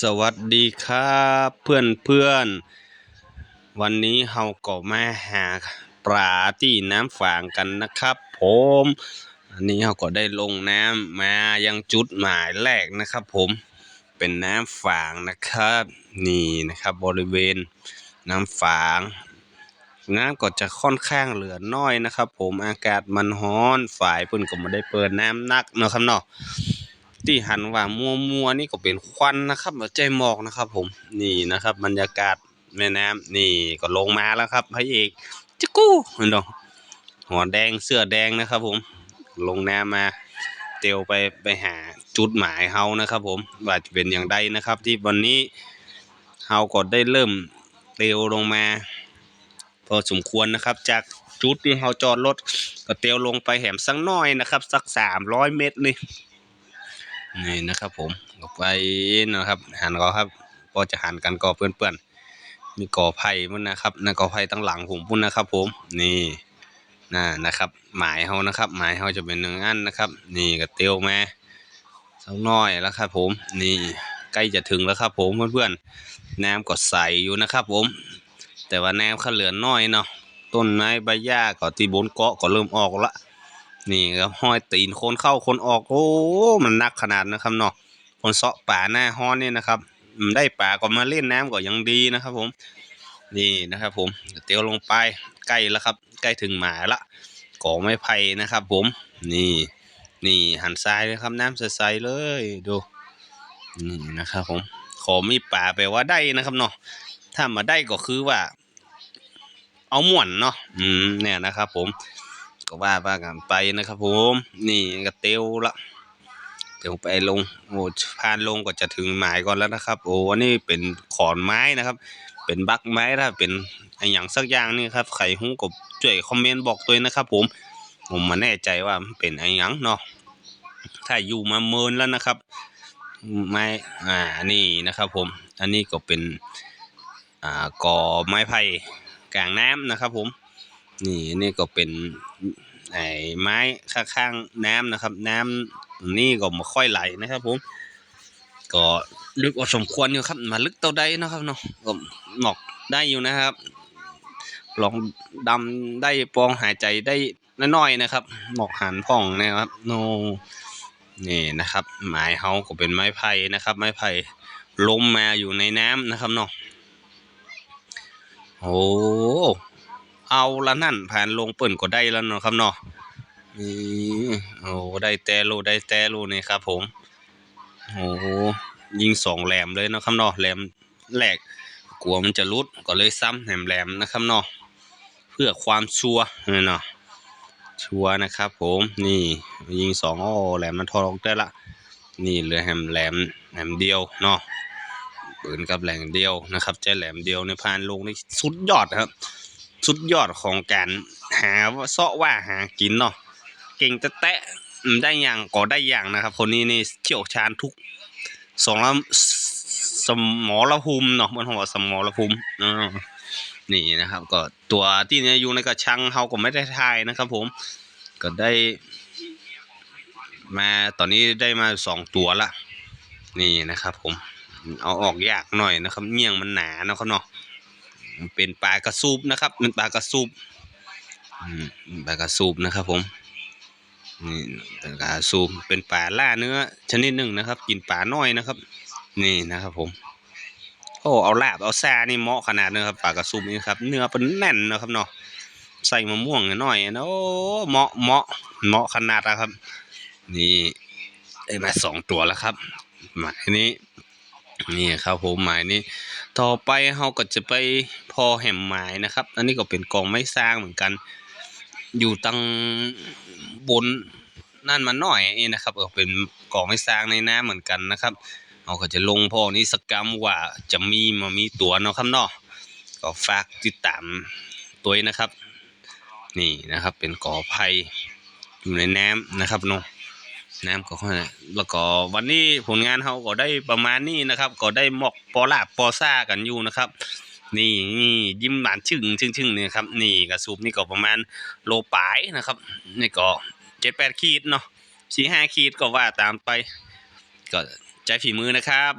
สวัสดีครับเพื่อนเพื่อนวันนี้เฮาก็มาหาปลาที่น้ำฝางกันนะครับ ผมอันนี้เฮาก็ได้ลงน้ำมายังจุดหมายแรกนะครับผมเป็นน้ำฝางนะครับ นี่นะครับบริเวณน้ำฝางน้ำก็จะค่อนข้างเหลือน้อยนะครับ ผมอากาศมันร้อนฝ่ายเพิ่นก็ไม่ได้เปิดน้ำนักเนาะครับเนาะ ที่หันว่ามัวมัวนี่ก็เป็นควันนะครับใจหมอกนะครับ ผมนี่นะครับ บรรยากาศแม่น้ำนี่ก็ลงมาแล้วครับพระเอกจิกู้เห็นดอกหัวแดงเสื้อแดงนะครับ ผมลงน้ำมาเตียวไปไปหาจุดหมายเฮานะครับ ผมว่าจะเป็นอย่างใดนะครับ ที่วันนี้เฮาก็ได้เริ่มเตียวลงมา พอสมควรนะครับ จากจุดที่เฮาจอดรถก็เตียวลงไปแหมสักน้อยนะครับ สักสามร้อยเมตรนี่ นี่นะครับผมก็ไปนะครับหันก็ครับก็จะหันกันก็เพื่อนๆมีกอไผ่พุ่นนะครับนั่นกอไผ่ตั้งหลังผมพุ่นนะครับ ผมนี่น่านะครับ หมายเฮานะครับหมายเฮาจะเป็นหนึ่งอันนะครับ นี่ก็เตียวแมาสักน้อยแล้วครับ ผมนี่ใกล้จะถึงแล้วครับ ผมเพื่อนๆน้ำก็ใสอยู่นะครับ ผม แต่ว่าน้ำข้าเหลือน้อยเนาะต้นไม้ใบหญ้าก็ที่บนเกาะก็เริ่มออกละ นี่ครับห้อยตีนคนเข้าคนออกโอ้มันนักขนาดนะครับเนาะคนเสาะป่าหน้าห้อนเนี่ยนะครับได้ป่าก็มาเล่นน้ำก็ยังดีนะครับผมนี่นะครับผมเตียวลงไปใกล้แล้วครับ ใกล้ถึงหมาละก่อไม้ไผ่นะครับผมนี่นี่หันซ้ายเลยครับน้ำใสๆเลยดูนี่นะครับผมขอมีป่าแปลว่าได้นะครับเนาะถ้ามาได้ก็คือว่า เอาม่วนเนาะอืมเนี่ยนะครับผม ก็ว่าว่ากันไปนะครับผม นี่ก็เตียวละเตียวไปลงโอ้ผ่านลงก็จะถึงหมายก่อนแล้วนะครับ โอ้อันนี้เป็นขอนไม้นะครับ เป็นบักไม้ถ้าเป็นไออย่างสักอย่างนี่ครับใครหูก็ช่วยคอมเมนต์บอกตัวนะครับ ผม ผมมาแน่ใจว่าเป็นไออย่างเนาะถ้าอยู่มาเมินแล้วนะครับ ไม้อ่านี่นะครับ ผม อันนี้ก็เป็นอ่ากอไม้ไผ่กลางน้ำนะครับ ผม นี่นี่ก็เป็น ไอ้ไม้ข้างๆน้ำนะครับ น้ำนี่ก็ไม่ค่อยไหลนะครับ ผม ก็ลึกพอสมควรอยู่ครับ มาลึกเท่าใดนะครับเนาะก็หมอกได้อยู่นะครับลองดำได้ปองหายใจได้น้อยๆนะครับหมอกหันพ่องนะครับโนนี่นะครับ ไม้เฮาก็เป็นไม้ไผ่นะครับ ไม้ไผ่ล้มมาอยู่ในน้ำนะครับเนาะโอ้ เอาละนั่นผ่านลงเปิ่นก็ได้แล้วเนาะครับเนาะนี่โอ้ได้แต่โลได้แต่โลนี่ครับ ผมโอ้ยิงสองแหลมเลยเนาะครับเนาะแหลมแรกกลัวมันจะรุดก็เลยซ้ำแหลมแหลมนะครับเนาะเพื่อความชัวร์เนาะชัวร์นะครับ ผมนี่ยิงสองโอ้แหลมมันทอออกได้ละนี่เหลือแหลมแหลมแหลมเดียวเนาะปืนกับแหลมเดียวนะครับใจแหลมเดียวในผ่านลงนี่สุดยอดครับ สุดยอดของการหาเสาะว่าหากินเนาะเก่งแต่แตะได้อย่างก็ได้อย่างนะครับ คนนี้นี่เชี่ยวชาญทุกสองละสมอละภูมิเนาะมันหัวสมอละภูมินี่นะครับ ก็ตัวที่เนี่ยอยู่ในกระชังเขาก็ไม่ได้ทายนะครับ ผมก็ได้มาตอนนี้ได้มาสองตัวละนี่นะครับ ผมเอาออกยากหน่อยนะครับเมี่ยงมันหนานะครับเนาะ มันเป็นปลากระสูบนะครับเป็นปลากระสูบปลากระสูบนะครับ ผมนี่ปลากระสูบเป็นปลาล่าเนื้อ ชนิดหนึ่งนะครับ กินปลาน้อยนะครับ นี่นะครับผมโอ้เอาลาบเอาแซ่นี่เหมาะขนาดนะครับปลากระสูบนี่ครับ เนื้อเป็นแน่นนะครับเนาะใส่มะม่วงหน่อยนะโอ้เหมาะเหมาะเหมาะขนาดนะครับ นี่ได้มาสองตัวแล้วครับหมายนี้ นี่ครับผมหมายนี้ ต่อไปเราก็จะไปพอแหมหมายนะครับ อันนี้ก็เป็นกองไม้สร้างเหมือนกัน อยู่ตังบนนั่นมาหน่อยนี่นะครับก็เป็นกองไม้สร้างในน้ำเหมือนกันนะครับเราก็จะลงพอนี้สกกรรมว่าจะมีมามีตัวเนาะครับเนาะก็ฝากติดตามตัวนี้นะครับ นี่นะครับเป็นกอไผ่อยู่ในน้ำนะครับเนาะ น้ำก็ค่อยแล้วก็วันนี้ผลงานเขาก็ได้ประมาณนี้นะครับ ก็ได้หมอกปอลาปอซ่ากันอยู่นะครับ นี่นี่ยิ้มหวานชึ่งชึ่งชึ่งนี่ครับ นี่กระสูบนี่ก็ประมาณโลปลายนะครับ นี่ก็เจ็ดแปดขีดเนาะสี่ห้าขีดก็ว่าตามไป ก็ใจฝีมือนะครับ